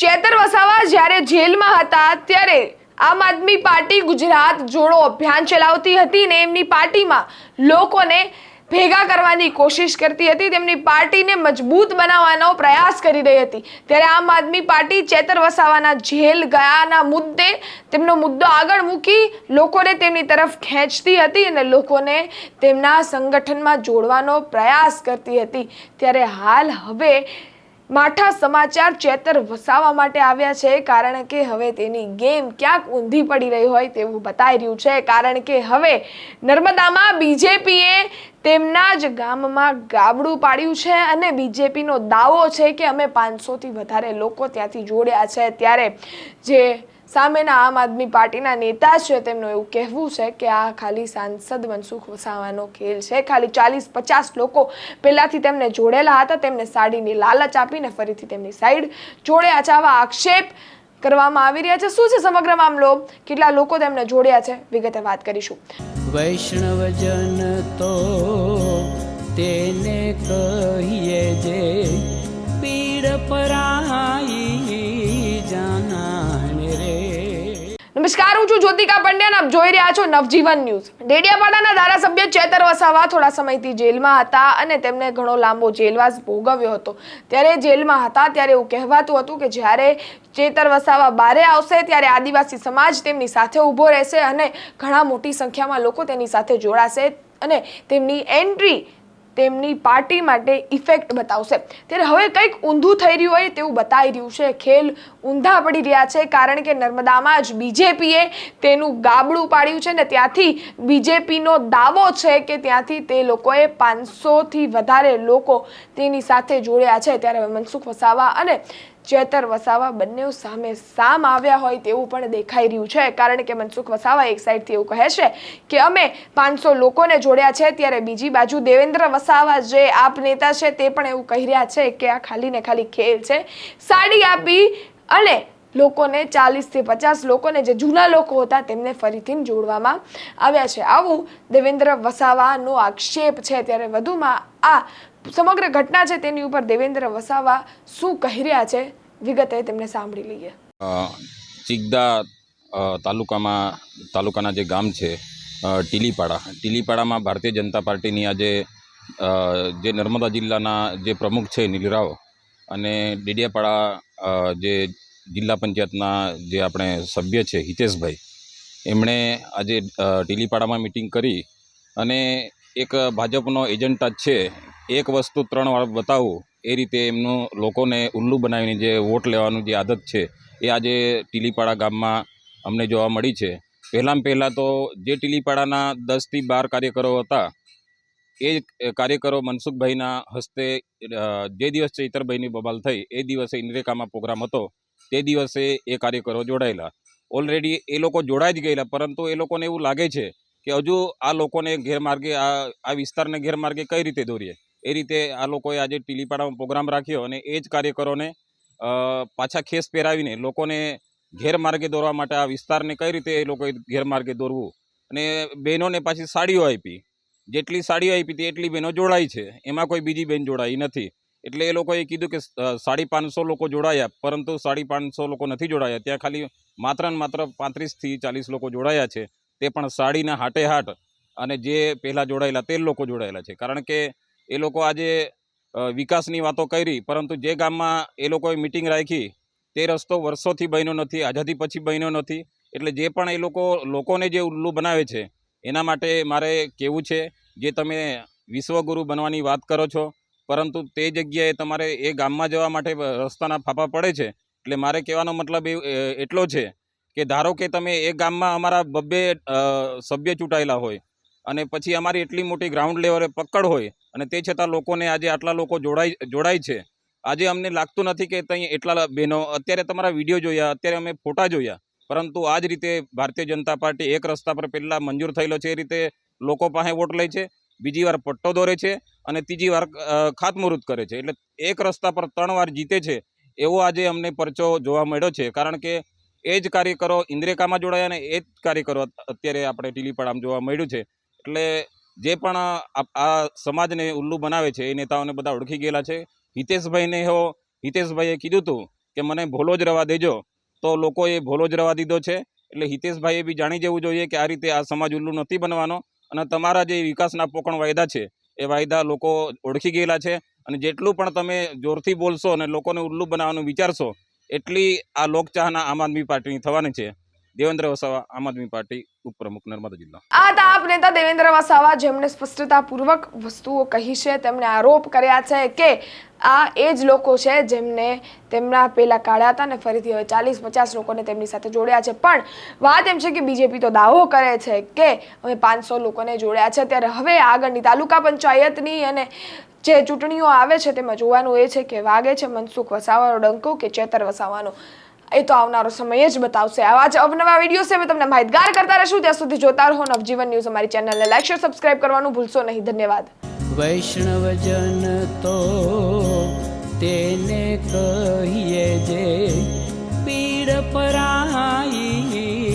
ચેતર વસાવા જ્યારે જેલમાં હતા ત્યારે આમ આદમી પાર્ટી ગુજરાત જોડો અભિયાન ચલાવતી હતી ને એમની પાર્ટીમાં લોકોને ભેગા કરવાની કોશિશ કરતી હતી, તેમની પાર્ટીને મજબૂત બનાવવાનો પ્રયાસ કરી રહી હતી. ત્યારે આમ આદમી પાર્ટી ચેતર વસાવાના જેલ ગયાના મુદ્દે તેમનો મુદ્દો આગળ મૂકી લોકોને તેમની તરફ ખેંચતી હતી અને લોકોને તેમના સંગઠનમાં જોડવાનો પ્રયાસ કરતી હતી. ત્યારે હાલ હવે માઠા સમાચાર ચેતર વસાવા માટે આવ્યા છે, કારણ કે હવે તેની ગેમ ક્યાંક ઊંધી પડી રહી હોય તેવું બતાવી રહ્યું છે, કારણ કે હવે નર્મદામાં બીજેપીએ તેમના જ ગામમાં ગાબડું પાડ્યું છે અને બીજેપીનો દાવો છે કે અમે પાંચસોથી વધારે લોકો ત્યાંથી જોડ્યા છે. ત્યારે જે સામેના આમ આદમી પાર્ટીના નેતા છે, તેમનું એવું કહેવું છે કે આ ખાલી સાંસદ મનસુખ વસાવાનો ખેલ છે. ખાલી ચાલીસ પચાસ લોકો પહેલાંથી તેમને જોડેલા હતા. તેમને સાડીની લાલચ આપીને ફરીથી તેમની સાઈડ જોડ્યા છે. આવા આક્ષેપ કરવામાં આવી રહ્યા છે. શું છે સમગ્ર મામલો? કેટલા લોકો તેમને જોડ્યા છે? વિગતે વાત કરીશું. વૈષ્ણવજન તો તેને કહીએ નમસ્કાર, હું છું જ્યોતિકા પંડ્યા આપ જોઈ રહ્યા છો નવજીવન ન્યૂઝ. ડેડિયાપાડાના ધારાસભ્ય ચેતર વસાવા થોડા સમયથી જેલમાં હતા અને તેમને ઘણો લાંબો જેલવાસ ભોગવ્યો હતો. ત્યારે જેલમાં હતા, ત્યારે એવું કહેવાતું હતું કે જ્યારે ચેતર વસાવા બારે આવશે, ત્યારે આદિવાસી સમાજ તેમની સાથે ઊભો રહેશે અને ઘણા મોટી સંખ્યામાં લોકો તેની સાથે જોડાશે અને તેમની એન્ટ્રી તેમની પાર્ટી માટે ઇફેક્ટ બતાવશે. ત્યારે હવે કંઈક ઊંધું થઈ રહ્યું હોય તેવું બતાવી રહ્યું છે. ખેલ ઊંધા પડી રહ્યા છે, કારણ કે નર્મદામાં જ બીજેપીએ તેનું ગાબડું પાડ્યું છે ને ત્યાંથી બીજેપીનો દાવો છે કે ત્યાંથી તે લોકોએ પાંચસોથી વધારે લોકો તેની સાથે જોડ્યા છે. ત્યારે હવે મનસુખ વસાવા અને ચેતર વસાવા બંને સામે સામ આવ્યા હોય તેવું પણ દેખાઈ રહ્યું છે. કારણ કે મનસુખ વસાવા એક સાઈડથી એવું કહે છે કે અમે પાંચસો લોકોને જોડ્યા છે, ત્યારે બીજી બાજુ દેવેન્દ્ર વસાવા જે આપ નેતા છે તે પણ એવું કહી રહ્યા છે કે આ ખાલી ને ખાલી ખેલ છે. સાડી આપી અને લોકોને ચાલીસથી પચાસ લોકોને જે જૂના લોકો હતા તેમને ફરીથી જોડવામાં આવ્યા છે. આવું દેવેન્દ્ર વસાવાનો આક્ષેપ છે. ત્યારે વધુમાં આ સમગ્ર ઘટના છે તેની ઉપર દેવેન્દ્ર વસાવા શું કહી રહ્યા છે? વિગતે તેમને સાંભળી લઈએ. ચિગદા તાલુકામાં, તાલુકાના જે ગામ છે ટીલીપાડા. ટીલીપાડામાં ભારતીય જનતા પાર્ટીની આજે જે નર્મદા જિલ્લાના જે પ્રમુખ છે નીલરાવ અને ડેડિયાપાડા જે જિલ્લા પંચાયતના જે આપણે સભ્ય છે હિતેશભાઈ, એમણે આજે ટીલીપાડામાં મિટિંગ કરી અને એક ભાજપનો એજન્ટા છે એક વસ્તુ ત્રણ વાર બતાવવું એ રીતે એમનું લોકોને ઉલ્લુ બનાવીને જે વોટ લેવાનું જે આદત છે, એ આજે ટીલીપાડા ગામમાં અમને જોવા મળી છે. પહેલાં પહેલાં તો જે ટીલીપાડાના દસથી બાર કાર્યકરો હતા, એ કાર્યકરો મનસુખભાઈના હસ્તે જે દિવસ ચૈતરભાઈની બબાલ થઈ, એ દિવસે ઇન્દ્રેકામાં પ્રોગ્રામ હતો, તે દિવસે એ કાર્યકરો જોડાયેલા. ઓલરેડી એ લોકો જોડાઈ જ ગયેલા, પરંતુ એ લોકોને એવું લાગે છે કે હજુ આ લોકોને ગેરમાર્ગે, આ આ વિસ્તારને ગેરમાર્ગે કઈ રીતે દોરીએ? એ રીતે આ લોકોએ આજે ટીલીપાડામાં પ્રોગ્રામ રાખ્યો અને એ જ કાર્યકરોને પાછા ખેસ પહેરાવીને લોકોને ગેરમાર્ગે દોરવા માટે આ વિસ્તારને કઈ રીતે એ લોકોએ ગેરમાર્ગે દોરવું? અને બહેનોને પાછી સાડીઓ આપી. જેટલી સાડીઓ આપી હતી એટલી બહેનો જોડાઈ છે. એમાં કોઈ બીજી બહેન જોડાઈ નથી. એટલે એ લોકોએ કીધું કે સાડી પાંચસો લોકો જોડાયા, પરંતુ સાડી પાંચસો લોકો નથી જોડાયા. ત્યાં ખાલી માત્ર ને માત્ર પાંત્રીસથી ચાલીસ લોકો જોડાયા છે. તે પણ સાડીના હાટે હાટ અને જે પહેલાં જોડાયેલા તે લોકો જોડાયેલા છે. કારણ કે એ લોકો આજે વિકાસની વાતો કરી, પરંતુ જે ગામમાં એ લોકોએ મિટિંગ રાખી, તે રસ્તો વર્ષોથી બન્યો નથી, આઝાદી પછી બન્યો નથી. એટલે જે પણ એ લોકો, લોકોને જે ઉલ્લુ બનાવે છે, એના માટે મારે કહેવું છે, જે તમે વિશ્વગુરુ બનવાની વાત કરો છો, પરંતુ તે જગ્યાએ તમારે એ ગામમાં જવા માટે રસ્તાના ફાફા પડે છે. એટલે મારે કહેવાનો મતલબ એટલો છે કે ધારો કે તમે એ ગામમાં અમારા બબ્બે સભ્ય ચૂંટાયેલા હોય અને પછી અમારી એટલી મોટી ગ્રાઉન્ડ લેવલે પકડ હોય અને તે છતાં લોકોને આજે આટલા લોકો જોડાય જોડાય છે. આજે અમને લાગતું નથી કે ત્યાં એટલા બહેનો અત્યારે તમારા વીડિયો જોયા, અત્યારે અમે ફોટા જોયા, પરંતુ આ જ રીતે ભારતીય જનતા પાર્ટી એક રસ્તા પર પહેલાં મંજૂર થયેલો છે એ રીતે લોકો પાસે વોટ લે છે, બીજી વાર પટ્ટો દોરે છે અને ત્રીજી વાર ખાતમુહૂર્ત કરે છે. એટલે એક રસ્તા પર ત્રણ વાર જીતે છે એવો આજે અમને પરચો જોવા મળ્યો છે. કારણ કે એ જ કાર્યકરો ઇન્દ્રેકામાં જોડાયા અને એ જ કાર્યકરો અત્યારે આપણે ટીલીપાડામાં જોવા મળ્યું છે. એટલે જે પણ આ સમાજને ઉલ્લુ બનાવે છે, એ નેતાઓને બધા ઓળખી ગયેલા છે. હિતેશભાઈને હો, હિતેશભાઈએ કીધું હતું કે મને ભોલો જ રવા દેજો, તો લોકોએ ભોલો જ રવા દીધો છે. એટલે હિતેશભાઈએ બી જાણી જવું જોઈએ કે આ રીતે આ સમાજ ઉલ્લુ નથી બનવાનો અને તમારા જે વિકાસના પોકણ વાયદા છે, એ વાયદા લોકો ઓળખી ગયેલા છે. અને જેટલું પણ તમે જોરથી બોલશો અને લોકોને ઉલ્લુ બનાવવાનું વિચારશો, એટલી આ લોકચાહના આમ આદમી પાર્ટીની થવાની છે. દેવેન્દ્ર વસાવા, આમ આદમી પાર્ટી ઉપપ્રમુખ નર્મદા જિલ્લા. આ હતા આપ નેતા દેવેન્દ્ર વસાવા, જેમણે સ્પષ્ટતાપૂર્વક વસ્તુઓ કહી છે, તેમણે આરોપ કર્યા છે કે આ એ જ લોકો છે જેમને તેમના પહેલા કાઢ્યા હતા અને ફરીથી હવે ચાલીસ પચાસ લોકોને તેમની સાથે જોડ્યા છે. પણ વાત એમ છે કે બીજેપી તો દાવો કરે છે કે અમે પાંચસો લોકોને જોડ્યા છે. ત્યારે હવે આગળની તાલુકા પંચાયતની અને જે ચૂંટણીઓ આવે છે, તેમાં જોવાનું એ છે કે વાગે છે મનસુખ વસાવાનો ડંકો કે ચેતર વસાવાનો. એ તો આવનારો સમય જ બતાવશે. આવા જ અવનવા વીડિયો છે અમે તમને માહિતગાર કરતા રહીશું. ત્યાં સુધી જોતા રહો નવજીવન ન્યૂઝ. અમારી ચેનલને લાઈક, શેર, સબસ્ક્રાઇબ કરવાનું ભૂલશો નહીં. ધન્યવાદ. વૈષ્ણવજન તો તેને કહીએ જે પીડ પરાઈ